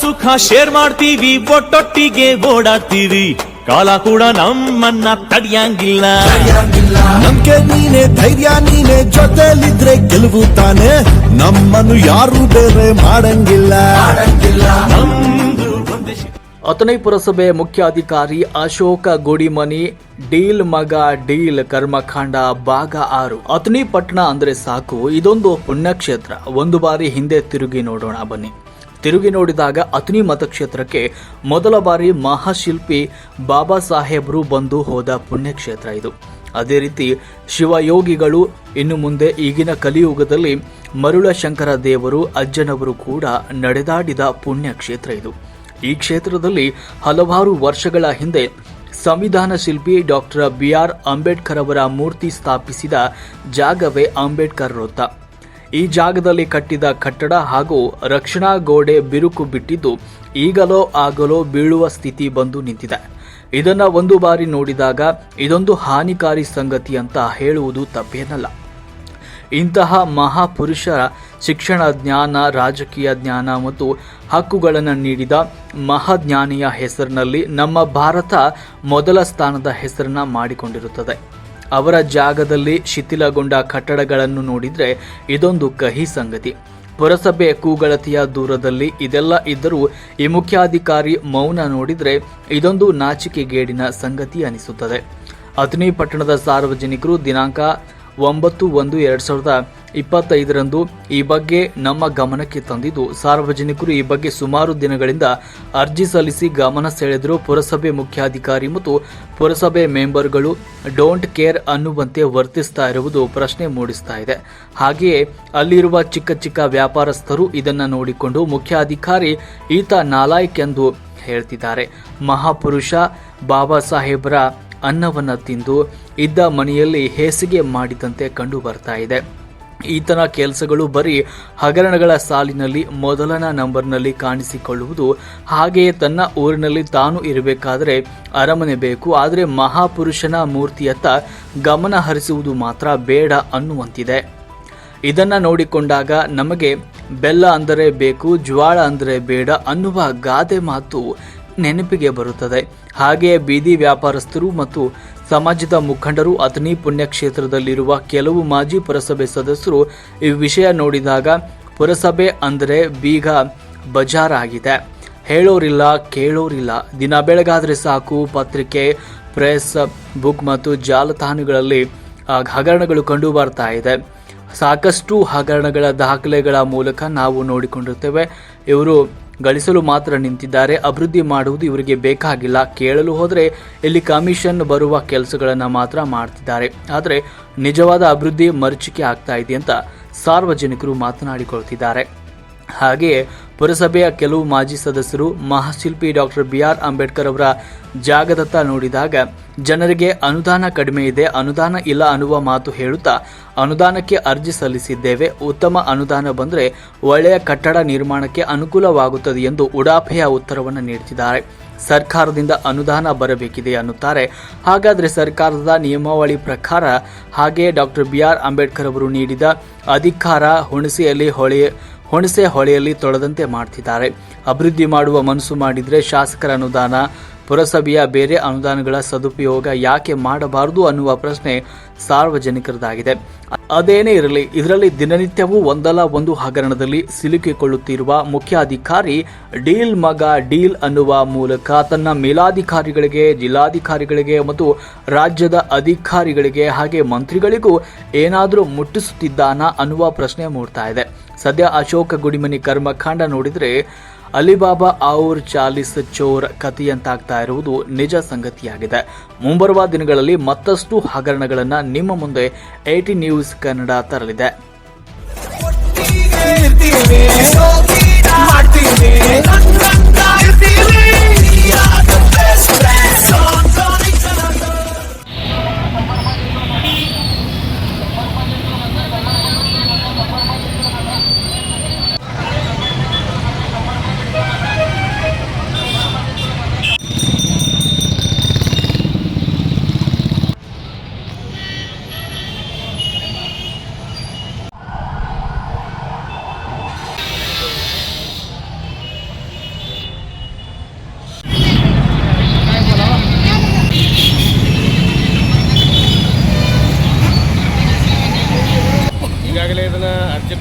ಸುಖ ಶೇರ್ ಮಾಡ್ತೀವಿ ಒಟ್ಟೊಟ್ಟಿಗೆ ಓಡಾಡ್ತೀವಿ. ಕಾಲ ಕೂಡ ನಮ್ಮನ್ನ ತಡಿಯಂಗಿಲ್ಲ. ನಮ್ಗೆ ನೀನೆ ಧೈರ್ಯ ನೀನೆ ಜೊತೆಲಿದ್ರೆ ಗೆಲುವು ತಾನೆ. ನಮ್ಮನ್ನು ಯಾರು ಬೇರೆ ಮಾಡಂಗಿಲ್ಲ. ಅತನೈ ಅಥಣಿ ಪುರಸಭೆ ಮುಖ್ಯಾಧಿಕಾರಿ ಅಶೋಕ ಗುಡಿಮನಿ ಡೀಲ್ ಮಗ ಡೀಲ್ ಕರ್ಮಕಾಂಡ ಭಾಗ ಆರು. ಅತನಿ ಪಟ್ಟಣ ಅಂದ್ರೆ ಸಾಕು ಇದೊಂದು ಪುಣ್ಯಕ್ಷೇತ್ರ. ಒಂದು ಬಾರಿ ಹಿಂದೆ ತಿರುಗಿ ನೋಡೋಣ ಬನ್ನಿ. ತಿರುಗಿ ನೋಡಿದಾಗ ಅಥಣಿ ಮತಕ್ಷೇತ್ರಕ್ಕೆ ಮೊದಲ ಬಾರಿ ಮಹಾಶಿಲ್ಪಿ ಬಾಬಾ ಸಾಹೇಬರು ಬಂದು ಹೋದ ಪುಣ್ಯಕ್ಷೇತ್ರ ಇದು. ಅದೇ ರೀತಿ ಶಿವಯೋಗಿಗಳು ಇನ್ನು ಮುಂದೆ ಈಗಿನ ಕಲಿಯುಗದಲ್ಲಿ ಮರುಳ ಶಂಕರ ದೇವರು, ಅಜ್ಜನವರು ಕೂಡ ನಡೆದಾಡಿದ ಪುಣ್ಯಕ್ಷೇತ್ರ ಇದು. ಈ ಕ್ಷೇತ್ರದಲ್ಲಿ ಹಲವಾರು ವರ್ಷಗಳ ಹಿಂದೆ ಸಂವಿಧಾನ ಶಿಲ್ಪಿ ಡಾಕ್ಟರ್ ಬಿ ಆರ್ ಅಂಬೇಡ್ಕರ್ ಅವರ ಮೂರ್ತಿ ಸ್ಥಾಪಿಸಿದ ಜಾಗವೇ ಅಂಬೇಡ್ಕರ್ ವೃತ್ತ. ಈ ಜಾಗದಲ್ಲಿ ಕಟ್ಟಿದ ಕಟ್ಟಡ ಹಾಗೂ ರಕ್ಷಣಾ ಗೋಡೆ ಬಿರುಕು ಬಿಟ್ಟಿದ್ದು ಈಗಲೋ ಆಗಲೋ ಬೀಳುವ ಸ್ಥಿತಿ ಬಂದು ನಿಂತಿದೆ. ಇದನ್ನ ಒಂದು ಬಾರಿ ನೋಡಿದಾಗ ಇದೊಂದು ಹಾನಿಕಾರಿ ಸಂಗತಿ ಅಂತ ಹೇಳುವುದು ತಪ್ಪೇನಲ್ಲ. ಇಂತಹ ಮಹಾಪುರುಷರ ಶಿಕ್ಷಣ ಜ್ಞಾನ, ರಾಜಕೀಯ ಜ್ಞಾನ ಮತ್ತು ಹಕ್ಕುಗಳನ್ನು ನೀಡಿದ ಮಹಾಜ್ಞಾನಿಯ ಹೆಸರಿನಲ್ಲಿ ನಮ್ಮ ಭಾರತ ಮೊದಲ ಸ್ಥಾನದ ಹೆಸರನ್ನ ಮಾಡಿಕೊಂಡಿರುತ್ತದೆ. ಅವರ ಜಾಗದಲ್ಲಿ ಶಿಥಿಲಗೊಂಡ ಕಟ್ಟಡಗಳನ್ನು ನೋಡಿದರೆ ಇದೊಂದು ಕಹಿ ಸಂಗತಿ. ಪುರಸಭೆ ಕೂಗಳತಿಯ ದೂರದಲ್ಲಿ ಇದೆಲ್ಲ ಇದ್ದರೂ ಈ ಮುಖ್ಯಾಧಿಕಾರಿ ಮೌನ ನೋಡಿದರೆ ಇದೊಂದು ನಾಚಿಕೆಗೇಡಿನ ಸಂಗತಿ ಅನಿಸುತ್ತದೆ. ಅಥಣಿ ಪಟ್ಟಣದ ಸಾರ್ವಜನಿಕರು ದಿನಾಂಕ ಒಂಬತ್ತು ಒಂದು ಎರಡ್ ಸಾವಿರದ ಇಪ್ಪತ್ತೈದರಂದು ಈ ಬಗ್ಗೆ ನಮ್ಮ ಗಮನಕ್ಕೆ ತಂದಿದ್ದು, ಸಾರ್ವಜನಿಕರು ಈ ಬಗ್ಗೆ ಸುಮಾರು ದಿನಗಳಿಂದ ಅರ್ಜಿ ಸಲ್ಲಿಸಿ ಗಮನ ಸೆಳೆದರೂ. ಪುರಸಭೆ ಮುಖ್ಯಾಧಿಕಾರಿ ಮತ್ತು ಪುರಸಭೆ ಮೆಂಬರ್ಗಳು ಡೋಂಟ್ ಕೇರ್ ಅನ್ನುವಂತೆ ವರ್ತಿಸ್ತಾ ಇರುವುದು ಪ್ರಶ್ನೆ ಮೂಡಿಸ್ತಾ ಇದೆ. ಹಾಗೆಯೇ ಅಲ್ಲಿರುವ ಚಿಕ್ಕ ಚಿಕ್ಕ ವ್ಯಾಪಾರಸ್ಥರು ಇದನ್ನು ನೋಡಿಕೊಂಡು ಮುಖ್ಯಾಧಿಕಾರಿ ಈತ ನಾಲಾಯಕ್ ಎಂದು ಹೇಳ್ತಿದ್ದಾರೆ. ಮಹಾಪುರುಷ ಬಾಬಾ ಸಾಹೇಬ್ರ ಅನ್ನವನ್ನು ತಿಂದು ಇದ್ದ ಮನೆಯಲ್ಲಿ ಹೇಸಿಗೆ ಮಾಡಿದಂತೆ ಕಂಡು ಬರ್ತಾ ಇದೆ. ಈತನ ಕೆಲಸಗಳು ಬರೀ ಹಗರಣಗಳ ಸಾಲಿನಲ್ಲಿ ಮೊದಲನ ನಂಬರ್ನಲ್ಲಿ ಕಾಣಿಸಿಕೊಳ್ಳುವುದು. ಹಾಗೆಯೇ ತನ್ನ ಊರಿನಲ್ಲಿ ತಾನು ಇರಬೇಕಾದರೆ ಅರಮನೆ ಬೇಕು. ಆದರೆ ಮಹಾಪುರುಷನ ಮೂರ್ತಿಯತ್ತ ಗಮನ ಹರಿಸುವುದು ಮಾತ್ರ ಬೇಡ ಅನ್ನುವಂತಿದೆ. ಇದನ್ನು ನೋಡಿಕೊಂಡಾಗ ನಮಗೆ ಬೆಲ್ಲ ಅಂದರೆ ಬೇಕು, ಜ್ವಾಳ ಅಂದರೆ ಬೇಡ ಅನ್ನುವ ಗಾದೆ ಮಾತು ನೆನಪಿಗೆ ಬರುತ್ತದೆ. ಹಾಗೆಯೇ ಬೀದಿ ವ್ಯಾಪಾರಸ್ಥರು ಮತ್ತು ಸಮಾಜದ ಮುಖಂಡರು ಅಥಣಿ ಪುಣ್ಯಕ್ಷೇತ್ರದಲ್ಲಿರುವ ಕೆಲವು ಮಾಜಿ ಪುರಸಭೆ ಸದಸ್ಯರು ಈ ವಿಷಯ ನೋಡಿದಾಗ ಪುರಸಭೆ ಅಂದರೆ ಬೀಗ ಬಜಾರ್ ಆಗಿದೆ ಹೇಳೋರಿಲ್ಲ, ಕೇಳೋರಿಲ್ಲ. ದಿನ ಬೆಳಗಾದರೆ ಸಾಕು. ಪತ್ರಿಕೆ, ಪ್ರೆಸ್, ಬುಕ್ ಮತ್ತು ಜಾಲತಾಣಗಳಲ್ಲಿ ಹಗರಣಗಳು ಕಂಡು ಬರ್ತಾ ಇದೆ. ಸಾಕಷ್ಟು ಹಗರಣಗಳ ದಾಖಲೆಗಳ ಮೂಲಕ ನಾವು ನೋಡಿಕೊಂಡಿರ್ತೇವೆ. ಇವರು ಗಳಿಸಲು ಮಾತ್ರ ನಿಂತಿದ್ದಾರೆ. ಅಭಿವೃದ್ಧಿ ಮಾಡುವುದು ಇವರಿಗೆ ಬೇಕಾಗಿಲ್ಲ. ಕೇಳಲು ಹೋದರೆ ಇಲ್ಲಿ ಕಮಿಷನ್ ಬರುವ ಕೆಲಸಗಳನ್ನು ಮಾತ್ರ ಮಾಡ್ತಿದ್ದಾರೆ. ಆದರೆ ನಿಜವಾದ ಅಭಿವೃದ್ಧಿ ಮರುಚಿಕೆ ಆಗ್ತಾ ಇದೆ ಅಂತ ಸಾರ್ವಜನಿಕರು ಮಾತನಾಡಿಕೊಳ್ತಿದ್ದಾರೆ. ಹಾಗೆಯೇ ಪುರಸಭೆಯ ಕೆಲವು ಮಾಜಿ ಸದಸ್ಯರು ಮಹಾಶಿಲ್ಪಿ ಡಾಕ್ಟರ್ ಬಿ ಆರ್ ಅಂಬೇಡ್ಕರ್ ಅವರ ಜಾಗದತ್ತ ನೋಡಿದಾಗ, ಜನರಿಗೆ ಅನುದಾನ ಕಡಿಮೆ ಇದೆ, ಅನುದಾನ ಇಲ್ಲ ಅನ್ನುವ ಮಾತು ಹೇಳುತ್ತಾ, ಅನುದಾನಕ್ಕೆ ಅರ್ಜಿ ಸಲ್ಲಿಸಿದ್ದೇವೆ, ಉತ್ತಮ ಅನುದಾನ ಬಂದರೆ ಒಳ್ಳೆಯ ಕಟ್ಟಡ ನಿರ್ಮಾಣಕ್ಕೆ ಅನುಕೂಲವಾಗುತ್ತದೆ ಎಂದು ಉಡಾಫೆಯ ಉತ್ತರವನ್ನು ನೀಡುತ್ತಿದ್ದಾರೆ. ಸರ್ಕಾರದಿಂದ ಅನುದಾನ ಬರಬೇಕಿದೆ ಅನ್ನುತ್ತಾರೆ. ಹಾಗಾದರೆ ಸರ್ಕಾರದ ನಿಯಮಾವಳಿ ಪ್ರಕಾರ ಹಾಗೆ ಡಾಕ್ಟರ್ ಬಿ ಆರ್ ಅಂಬೇಡ್ಕರ್ ಅವರು ನೀಡಿದ ಅಧಿಕಾರ ಹುಣಸೆಯಲ್ಲಿ ಹೊಳೆ ಹುಣಸೆ ಹೊಳೆಯಲ್ಲಿ ತೊಳೆದಂತೆ ಮಾಡ್ತಿದ್ದಾರೆ. ಅಭಿವೃದ್ಧಿ ಮಾಡುವ ಮನಸ್ಸು ಮಾಡಿದರೆ ಶಾಸಕರ ಅನುದಾನ, ಪುರಸಭೆಯ ಬೇರೆ ಅನುದಾನಗಳ ಸದುಪಯೋಗ ಯಾಕೆ ಮಾಡಬಾರದು ಅನ್ನುವ ಪ್ರಶ್ನೆ ಸಾರ್ವಜನಿಕರದಾಗಿದೆ. ಅದೇನೇ ಇರಲಿ, ಇದರಲ್ಲಿ ದಿನನಿತ್ಯವೂ ಒಂದಲ್ಲ ಒಂದು ಹಗರಣದಲ್ಲಿ ಸಿಲುಕಿಕೊಳ್ಳುತ್ತಿರುವ ಮುಖ್ಯಾಧಿಕಾರಿ ಡೀಲ್ ಮಗ ಡೀಲ್ ಅನ್ನುವ ಮೂಲಕ ತನ್ನ ಮೇಲಾಧಿಕಾರಿಗಳಿಗೆ, ಜಿಲ್ಲಾಧಿಕಾರಿಗಳಿಗೆ ಮತ್ತು ರಾಜ್ಯದ ಅಧಿಕಾರಿಗಳಿಗೆ ಹಾಗೆ ಮಂತ್ರಿಗಳಿಗೂ ಏನಾದರೂ ಮುಟ್ಟಿಸುತ್ತಿದ್ದಾನಾ ಅನ್ನುವ ಪ್ರಶ್ನೆ ಮೂಡ್ತಾ ಇದೆ. ಸದ್ಯ ಅಶೋಕ ಗುಡಿಮನಿ ಕರ್ಮಕಾಂಡ ನೋಡಿದರೆ ಅಲಿಬಾಬಾ ಔರ್ ಚಾಲಿಸ್ ಚೋರ್ ಕಥೆಯಂತಾಗ್ತಾ ಇರುವುದು ನಿಜ ಸಂಗತಿಯಾಗಿದೆ. ಮುಂಬರುವ ದಿನಗಳಲ್ಲಿ ಮತ್ತಷ್ಟು ಹಗರಣಗಳನ್ನು ನಿಮ್ಮ ಮುಂದೆ ಐಟಿ ನ್ಯೂಸ್ ಕನ್ನಡ ತರಲಿದೆ.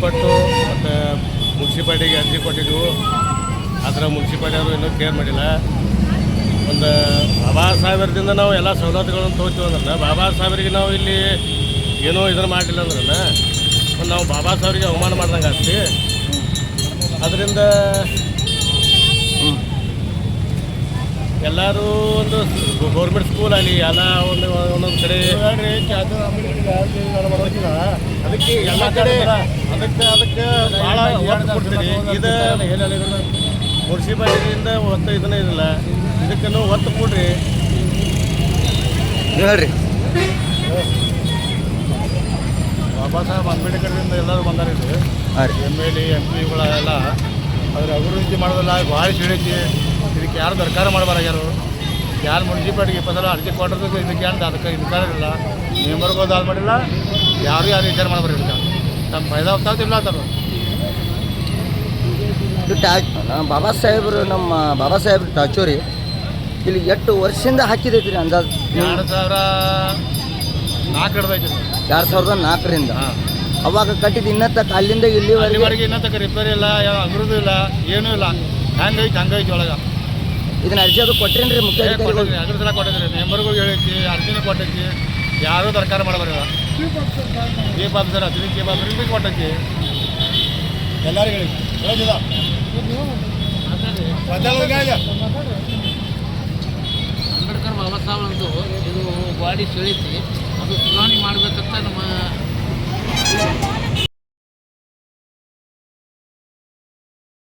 ಕೊಟ್ಟು ಮತ್ತು ಮುನ್ಸಿಪಾಲ್ಟಿಗೆ ಅರ್ಜಿ ಕೊಟ್ಟಿದ್ದೆವು ಆದರೆ ಮುನ್ಸಿಪಾಲ್ಟಿ ಅವರು ಇನ್ನೂ ಕೇರ್ ಮಾಡಿಲ್ಲ. ಒಂದು ಬಾಬಾ ಸಾಹೇಬರದಿಂದ ನಾವು ಎಲ್ಲ ಸವಲತ್ತುಗಳನ್ನು ತೊಗೋತೀವಿ ಅಂದ್ರೆ ಬಾಬಾ ಸಾಹೇಬರಿಗೆ ನಾವು ಇಲ್ಲಿ ಏನೋ ಇದನ್ನು ಮಾಡಲಿಲ್ಲ ಅಂದ್ರೆ ಒಂದು ನಾವು ಬಾಬಾ ಸಾಹೇಬರಿಗೆ ಅವಮಾನ ಮಾಡ್ದಂಗೆ ಆಗ್ತಿ ಅದರಿಂದ ಎಲ್ಲರೂ ಒಂದು ಗೌರ್ಮೆಂಟ್ ಸ್ಕೂಲ್ ಆಗಲಿ ಎಲ್ಲ ಒಂದು ಒಂದೊಂದು ಕಡೆ ಅದಕ್ಕೆ ಎಲ್ಲ ಕಡೆ ಅದಕ್ಕೆ ಅದಕ್ಕೆ ಭಾಳ ಒತ್ತು ಕೊಡ್ತೀನಿ ಇದು ಮುನ್ಸಿಪಾಲಿಟಿಯಿಂದ ಒತ್ತು ಇದನ್ನೇ ಇದಿಲ್ಲ ಇದಕ್ಕೂ ಒತ್ತು ಕೊಡ್ರಿ. ಹೇಳ್ರಿ. ಬಾಬಾ ಸಾಹೇಬ್ ಅಂಬೇಡ್ಕರ್ದಿಂದ ಎಲ್ಲರೂ ಬಂದಾರ ರೀ. ಎಂ ಎಲ್ ಎ ಎಂ ಪಿಗಳೆಲ್ಲ ಅದ್ರ ಅಭಿವೃದ್ಧಿ ಮಾಡೋದಿಲ್ಲ ಭಾಳ ತಿಳಿತಿ ಇದಕ್ಕೆ ಯಾರು ದರ್ಕಾರ ಮಾಡಬಾರ ಯಾರು? ಮುನ್ಸಿಪಾಲ್ಟಿಗೆ ಇಪ್ಪತ್ತು ಸಲ ಅರ್ಜಿ ಕೊಟ್ಟದ್ದು ಇದಕ್ಕೆ ಅಂತ ಅದಕ್ಕೆ ಇನ್ಕಾರ ಇಲ್ಲ ಮೆಂಬರ್ಗೂ ಅದು ಮಾಡಿಲ್ಲ ಯಾರು ಯಾರು ವಿಚಾರ ಮಾಡಬಾರ್ದು ತಮ್ಮ ಫೈದಾ ಹೋಗ್ತಾತಿಲ್ಲ ಅಂತಾರೆ ಬಾಬಾ ಸಾಹೇಬರು ನಮ್ಮ ಬಾಬಾ ಸಾಹೇಬ್ರು ಟಾಚೂರಿ ಇಲ್ಲಿ ಎಷ್ಟು ವರ್ಷದಿಂದ ಹಾಕಿದೈತಿ ರೀ ಅಂದಾಜು? ಎರಡು ಸಾವಿರ ನಾಲ್ಕು ಹಿಡ್ದೈತಿ ಎರಡು ಸಾವಿರದ ನಾಲ್ಕರಿಂದ? ಅವಾಗ ಕಟ್ಟಿದ ಇನ್ನ ತಕ್ಕ ಅಲ್ಲಿಂದ ಇಲ್ಲಿವರೆಗೆ? ಅಲ್ಲಿವರೆಗೆ ಇನ್ನೂ ತನಕ ರಿಪೇರಿ ಇಲ್ಲ ಯಾವ ಅಭಿವೃದ್ಧಿ ಇಲ್ಲ ಏನೂ ಇಲ್ಲ. ಹ್ಯಾಂಗೈತಿ ಹಂಗೈತಿ ಒಳಗೆ. ಇದನ್ನ ಅರ್ಜಿ ಅದು ಕೊಟ್ರೇನ್ರಿ ಮುಖ್ಯ ಏ, ಅಧಿಕಾರಿಗಳು ಕೊಟ್ಟಿದ್ರಿ ಅದ್ರ ಸಲ ಕೊಟ್ಟಿದ್ರಿ. ಮೆಂಬರ್ಗೂ ಹೇಳೈತಿ ಅರ್ಜಿನೂ ಕೊಟ್ಟೈತಿ ಯಾರೂ ಸರ್ಕಾರ ಮಾಡಬಾರ ಆಫೀಸರ್ ಆಫೀಸರ್ ಕೊಟ್ಟೈತಿ ಎಲ್ಲರಿಗೂ ಹೇಳಿಲ್ಲ ಅಂಬೇಡ್ಕರ್ ಬಾಬಾ ಸಾಹೇಬ್ ಅಂದು ಇದು ಬಾಡಿ ಸೆಳೀತಿ ಅದು ಚುನಾವಣೆ ಮಾಡ್ಬೇಕಂತ ನಮ್ಮ